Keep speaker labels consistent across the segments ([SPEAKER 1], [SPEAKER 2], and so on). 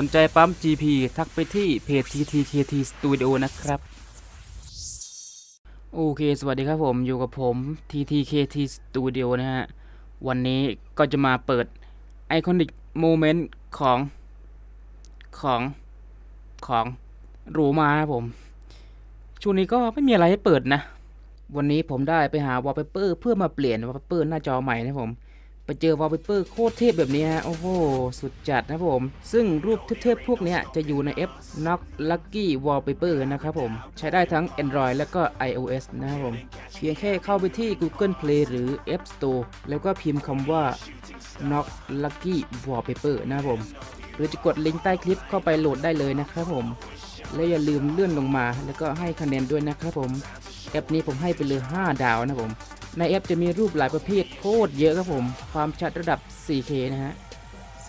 [SPEAKER 1] สนใจปั๊ม GP ทักไปที่เพจ TTKT Studio นะครับ โอเค สวัสดีครับผมอยู่กับผม TTKT Studio นะฮะ วันนี้ก็จะมาเปิดไอคอนิกโมเมนต์ของของของหรูมาครับผม ช่วงนี้ก็ไม่มีอะไรให้เปิดนะ วันนี้ผมได้ไปหาวอลเปเปอร์เพื่อมาเปลี่ยนวอลเปเปอร์หน้าจอใหม่นะผม ไปเจอวอลเปเปอร์โคตรเทพแบบนี้ฮะ โอ้โห สุดจัดนะผม ซึ่งรูปเทพๆพวกนี้จะอยู่ใน F Knock Lucky Wallpaper นะครับผม ใช้ได้ทั้ง Android และก็ iOS นะครับผม เพียงแค่เข้าไปที่ Google Play หรือ App Store แล้วก็พิมพ์คำว่า n o c k Lucky Wallpaper นะครับผม หรือจะกดลิงก์ใต้คลิปเข้าไปโหลดได้เลยนะครับผม และอย่าลืมเลื่อนลงมาแล้วก็ให้คะแนนด้วยนะครับผม แอปนี้ผมให้ไปเลย 5 ดาวนะครับผม ในแอปจะมีรูปหลายประเภทโคตรเยอะครับผม ความชัดระดับ 4K นะฮะ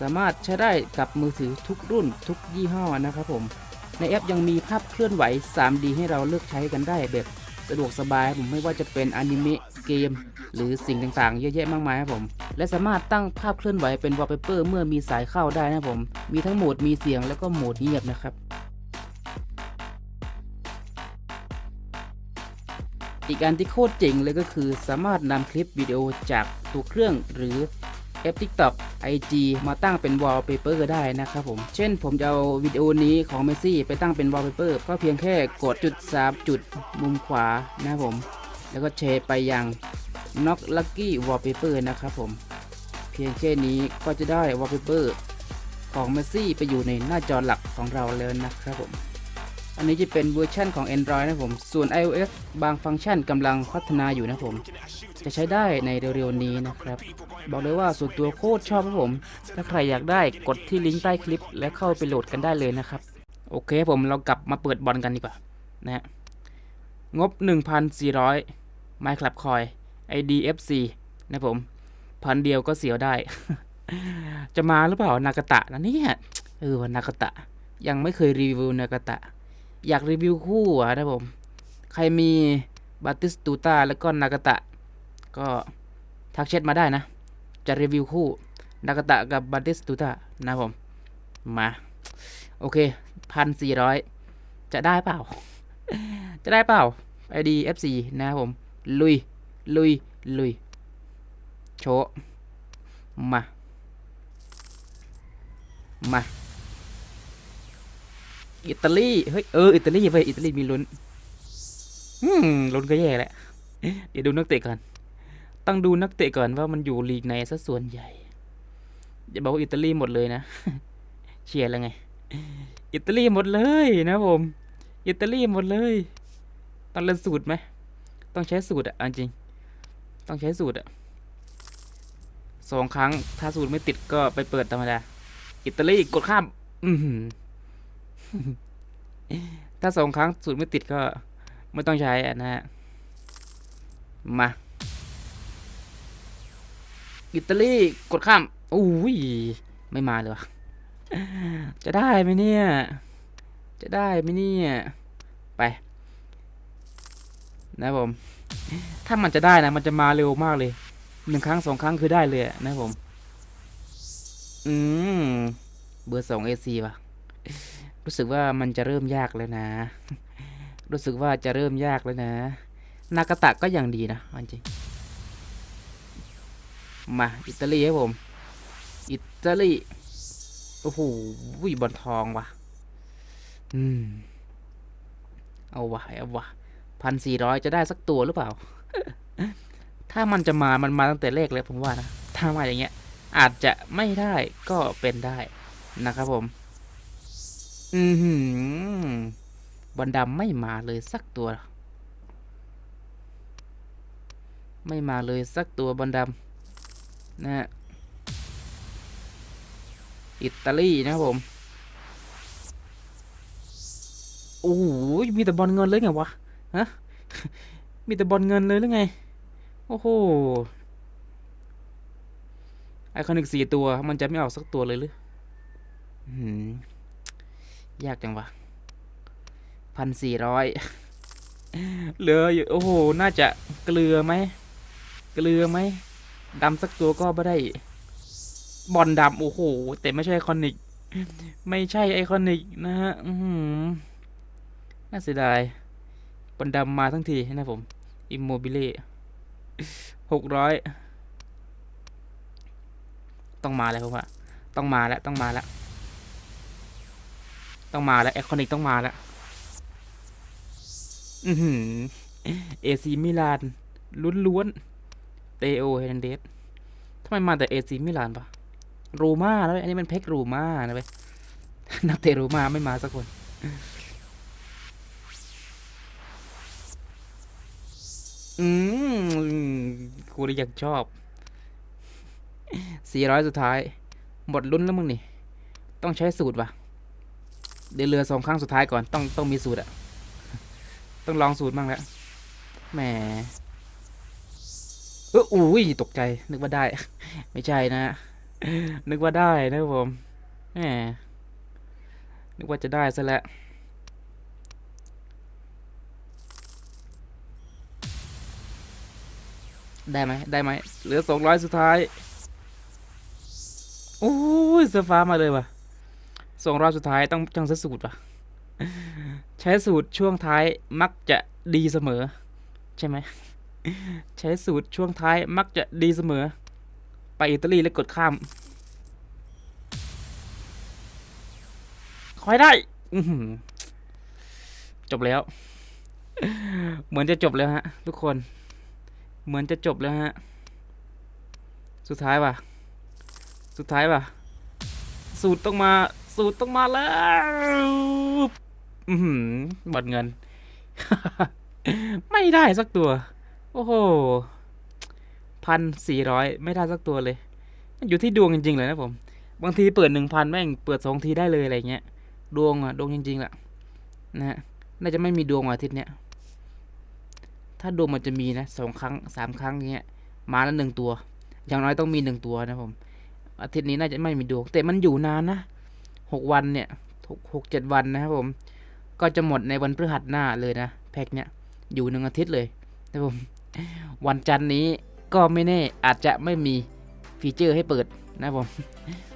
[SPEAKER 1] สามารถใช้ได้กับมือถือทุกรุ่นทุกยี่ห้อนะครับผม ในแอปยังมีภาพเคลื่อนไหว 3D ให้เราเลือกใช้กันได้แบบสะดวกสบายผมไม่ว่าจะเป็นอนิเมะเกม หรือสิ่งต่างๆ เยอะแยะมากมายครับผม และสามารถตั้งภาพเคลื่อนไหวเป็นวอลเปเปอร์เมื่อมีสายเข้าได้นะครับผม มีทั้งโหมดมีเสียงแล้วก็โหมดเงียบนะครับ อีกอันที่โคตรเจ๋งเลยก็คือสามารถนำคลิปวิดีโอจากตัวเครื่องหรือแอป TikTok IG มาตั้งเป็น wallpaper ได้นะครับผม เช่นผมจะเอาวิดีโอนี้ของเมซี่ไปตั้งเป็น wallpaper ก็เพียงแค่กดจุด3จุดมุมขวานะครับผม แล้วก็แชร์ไปยัง Knock Lucky Wallpaper นะครับผม เพียงแค่นี้ก็จะได้ wallpaper ของเมซี่ไปอยู่ในหน้าจอหลักของเราแล้วนะครับผม อันนี้จะเป็นเวอร์ชันของ Android นะผม ส่วน iOS บางฟังก์ชันกำลังพัฒนาอยู่นะผม จะใช้ได้ในเร็วๆนี้นะครับ บอกเลยว่าส่วนตัวโคตรชอบครับผม ถ้าใครอยากได้กดที่ลิงก์ใต้คลิป แล้วเข้าไปโหลดกันได้เลยนะครับ โอเคผมเรากลับมาเปิดบอลกันดีกว่านะฮะงบ 1,400 MyClub Coin IDFC นะผม พันเดียวก็เสียวได้ จะมาหรือเปล่า นากาตะนะเนี่ยเออวันนากาตะ ยังไม่เคยรีวิวนากาตะ อยากรีวิวคู่อะนะผม ใครมีบัติสตูตาแล้วก็นากาตะ ก็ทักแชทมาได้นะ จะรีวิวคู่นากาตะกับบัติสตูตานะผม มา โอเคพันสี่ร้อยจะได้เปล่า จะได้เปล่า ID FC นะครับผม ลุย ลุย ลุย โชว์มา มา อิตาลีเฮ้ยเอออิตาลีไปอิตาลีมีลุ้นอืมลุ้นก็แย่แหละเดี๋ยวดูนักเตะก่อนต้องดูนักเตะก่อนว่ามันอยู่ลีกไหนซะส่วนใหญ่อย่าบอกว่าอิตาลีหมดเลยนะเชียร์แล้วไง อิตาลีหมดเลยนะผม อิตาลีหมดเลย ต้องเล่นสูตรไหมต้องใช้สูตรอะเอาจริง ต้องใช้สูตรอะสองครั้งถ้าสูตรไม่ติดก็ไปเปิดธรรมดา อิตาลีกดข้าม อือหือ ถ้าสองครั้งสูตรไม่ติดก็ไม่ต้องใช้อะนะฮะ มา อิตาลีกดข้ามอุ้ย ไม่มาเลยวะจะได้ไหมเนี่ย จะได้ไหมเนี่ย ไป นะผม ถ้ามันจะได้นะ มันจะมาเร็วมากเลย หนึ่งครั้งสองครั้งคือได้เลยนะผม อืม เบอร์สองเอซีว่ะ รู้สึกว่ามันจะเริ่มยากแล้วนะ รู้สึกว่าจะเริ่มยากแล้วนะ นากาตะก็อยังดีนะจริง มาอิตาลีครับผม อิตาลี โอ้โหวิบอลทองว่ะ อืม เอาวะเอาวะพันสี่ร้อยจะได้สักตัวหรือเปล่า ถ้ามันจะมา มันมาตั้งแต่แรกแล้วผมว่านะ ถ้ามาอย่างเงี้ย อาจจะไม่ได้ก็เป็นได้นะครับผม อือหือบอลดำไม่มาเลยสักตัว ไม่มาเลยสักตัวบอลดำนะฮะอิตาลีนะครับผม โอ้โหมีแต่บอลเงินเลยไงวะ ฮะ มีแต่บอลเงินเลยหรือไง โอ้โห ไอคอนิกสี่ตัว มันจะไม่ออกสักตัวเลยหรือ ยากจังวะพันสี่ร้อยเหลืออยู่ โอ้โห น่าจะเกลือไหม เกลือไหมดำสักตัวก็ไม่ได้ บอลดำโอ้โห แต่ไม่ใช่คอนิก ไม่ใช่ไอคอนิกนะฮะน่าเสียดายบนดำมาทั้งทีนะผม อิมโมบิเล่หกร้อยต้องมาแล้วครับว่าต้องมาแล้ว ต้องมาแล้ว ต้องมาแล้วไอคคอนิกต้องมาแล้วอือหือเอซีมิลานลุ้นล้วนเตโอเฮนเดสทำไมมาแต่เอซีมิลานปะโรม่าแล้วเว้ยอันนี้มันเพ็กโรม่านะเว้ยนักเตะโรม่าไม่มาสักคนอืมกูเลยอยากชอบสี่ร้อยสุดท้าย หมดลุ้นแล้วมึงนี่ ต้องใช้สูตรวะ เดี๋ยวเรือสองครั้งสุดท้ายก่อนต้องต้องมีสูตรอะต้องลองสูตรบ้างแล้วแหมเอออุ้ยตกใจนึกว่าได้ ไม่ใช่นะ นึกว่าได้นะครับผมแหมนึกว่าจะได้ซะแล้วได้ไหมได้ไหมเหลือสองร้อยสุดท้ายโอ้ยเสื้อฟ้ามาเลยว่ะ สองรอยสุดท้ายต้องต้องใช้สูตรว่ะใช้สูตรช่วงท้ายมักจะดีเสมอ ใช่ไหม ใช้สูตรช่วงท้ายมักจะดีเสมอ ไปอิตาลีแล้วกดข้าม คอยได้จบแล้ว เหมือนจะจบแล้วฮะ ทุกคน เหมือนจะจบแล้วฮะ สุดท้ายป่ะ สุดท้ายป่ะ สูตรต้องมา สูตรต้องมาแล้วอือหือบัดเงิน ไม่ได้สักตัว โอ้โหพันสี่ร้อยไม่ได้สักตัวเลย มันอยู่ที่ดวงจริงๆเลยนะผม บางทีเปิดหนึ่งพันแม่งเปิดสองทีได้เลยอะไรเงี้ย ดวงอะดวงจริงๆแหละนะฮะ น่าจะไม่มีดวงวันอาทิตย์เนี้ย ถ้าดวงมันจะมีนะสองครั้งสามครั้งเงี้ย มาแล้วหนึ่งตัว อย่างน้อยต้องมีหนึ่งตัวนะผม อาทิตย์นี้น่าจะไม่มีดวง แต่มันอยู่นานนะ หกวันเนี่ยหกเจ็ดวันนะครับผม ก็จะหมดในวันพฤหัสหน้าเลยนะ แพ็คเนี่ยอยู่หนึ่งอาทิตย์เลยนะผม วันจันทร์นี้ก็ไม่แน่อาจจะไม่มีฟีเจอร์ให้เปิดนะครับผม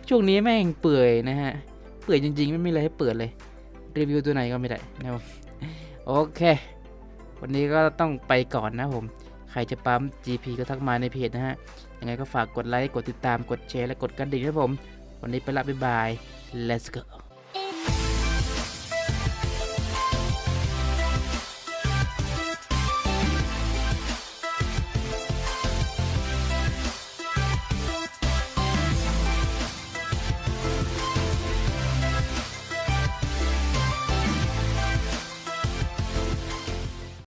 [SPEAKER 1] ช่วงนี้แม่งเปื่อยนะฮะ เปื่อยจริงๆ ไม่มีอะไรให้เปิดเลย รีวิวตัวไหนก็ไม่ได้นะครับผมโอเค วันนี้ก็ต้องไปก่อนนะครับผม ใครจะปั๊ม GP ก็ทักมาในเพจนะฮะ ยังไงก็ฝากกดไลค์ กดติดตาม กดแชร์ และกดกระดิ่งนะครับผม วันนี้ไปละบ๊ายบาย let's go